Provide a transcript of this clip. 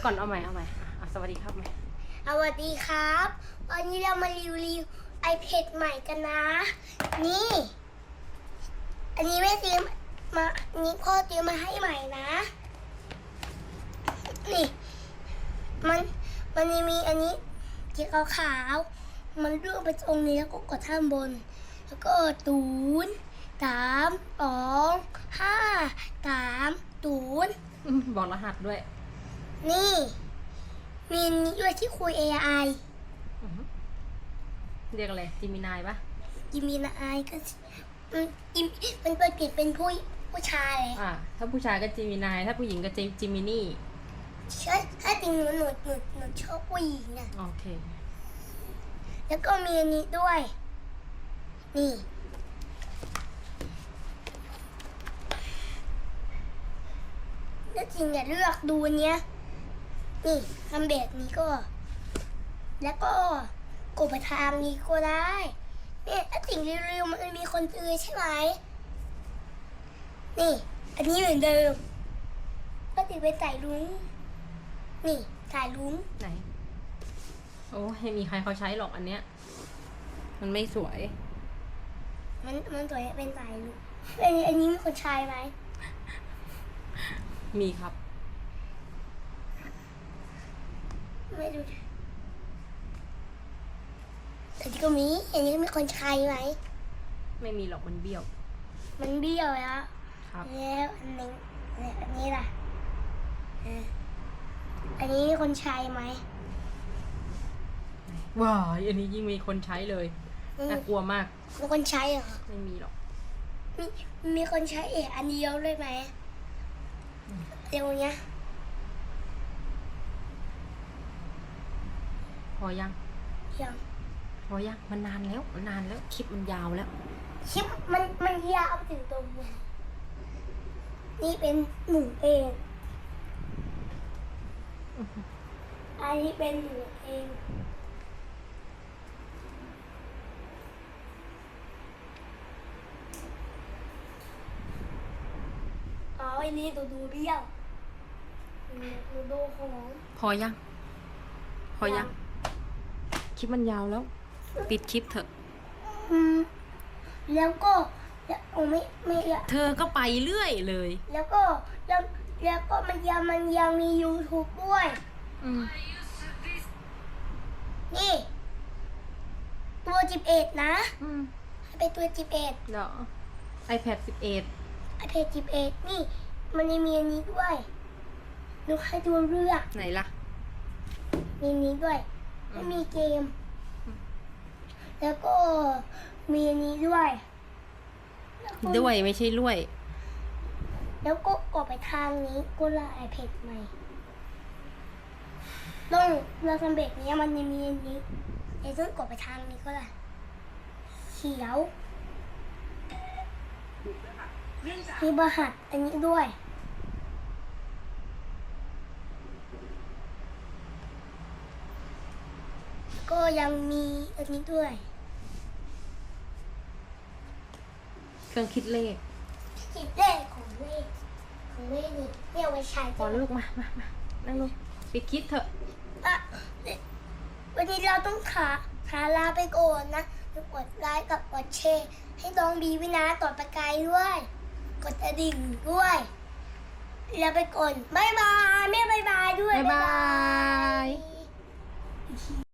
ยวก่อนเอาใหม่เอาใหม่อะสวัสดีครับใหม่สวัสดีครับ วันนี้เรามารีวิว iPad ใหม่กันนะ นี่ อันนี้แม่ซื้อมาอันนี้พ่อซื้อมาให้ใหม่นะ นี่ มัน มันจะมีอันนี้สีขาวขาวๆมันเลื่อนไปตรงนี้แล้วก็กดข้างบน แล้วก็ศูนย์สามสองห้าสามศูนย์อืมบอกรหัสด้วย นี่ มีอันนี้ด้วยที่คุย AI อือหือเรียกอะไรจิมินายปะยิมีนาอายก็อืมอิมมันเปิดปิดเป็นผู้ผู้ชายเลยอ่า ถ้าผู้ชายก็จิมินาย ถ้าผู้หญิงก็จิจิมินี่ใช่ถ้าจริงหนูหนูหนูหนูชอบผู้หญิงอะโอเค แล้วก็มีอันนี้ด้วย นี่ถ้าจริงอย่าเลือกดูอันเนี้ย นี่ทำแบบนี้ก็ แล้วก็กดไปทางนี้ก็ได้ เนี่ยถ้าจริงเร็วๆมันมีคนซื้อใช่ไหม นี่ อันนี้เหมือนเดิม ก็ติดไปใส่ลุง นี่ใส่ลุงไหน โอ้ให้มีใครเขาใช้หรอกอันเนี้ย มันไม่สวย มันมันตัวเป็นสายลุงอันนี้อันนี้มีคนใช้ไหม มีครับ ไม่ดูแต่ที่ก็มี อันนี้มีคนใช้ไหมไม่มีหรอกมันเบี้ยว มันเบี้ยวแล้วครับ แล้วอันนี้แล้วอันนี้ล่ะเอออันนี้มีคนใช้ไหมว้ายอันนี้ยิ่งมีคนใช้เลยอืมน่ากลัวมาก มีคนใช้เหรอ ไม่มีหรอก มีมีคนใช้เอกอันเดียวเลยไหมเดี๋ยวเนี้ย อยังยังพอยังมันนานแล้วมันนานแล้วคลิปมันยาวแล้ว คลิปมันมันยาวถึงตรงนี้นี่เป็นหนูเองอันนี้เป็นหนูเองอ๋ออันนี้ตัวดูเบี้ยวอันนี้ตัวดูของ พอยัง พอยัง คลิปมันยาวแล้ว ปิดคลิปเถอะ อืมแล้วก็แล้วโอ้ไม่ไม่ละเธอก็ไปเรื่อยเลย แล้วก็แล้วแล้วก็มันยังมันยังมี YouTube ด้วย อืมนี่ ตัวจิบเอ็ดนะอืมให้เป็นตัวจิบเอ็ดเดี๋ยว iPad 11 ไอเพจจิบเอ็ดนี่ มันยังมีอันนี้ด้วยดูให้ดูเรื่องไหนล่ะ มีอันนี้ด้วย ไม่มีเกม แล้วก็มีอันนี้ด้วย แล้วก็ด้วยไม่ใช่ด้วย แล้วก็กดไปทางนี้ก็ละไอเพจใหม่ต้องเราทำแบบนี้มันจะมีอันนี้เดี๋ยวต้องกดไปทางนี้ก็ละเขียวมีบรหัสอันนี้ด้วย ก็ยังมีอันนี้ด้วย เครื่องคิดเลขจิตเลขของเลขของเลขนี่ไม่เอาไว้ใช้พอแล้วลูกมามามานั่งลงไปคิดเถอะ อะวันนี้เราต้องขาขาลาไปก่อนนะกดไลค์กับกดแชร์ให้น้องบีวินาต่อไปไกลด้วย กดกระดิ่งด้วยแล้วไปก่อนบ๊ายบายแม่บ๊ายบายด้วย บ๊ายบาย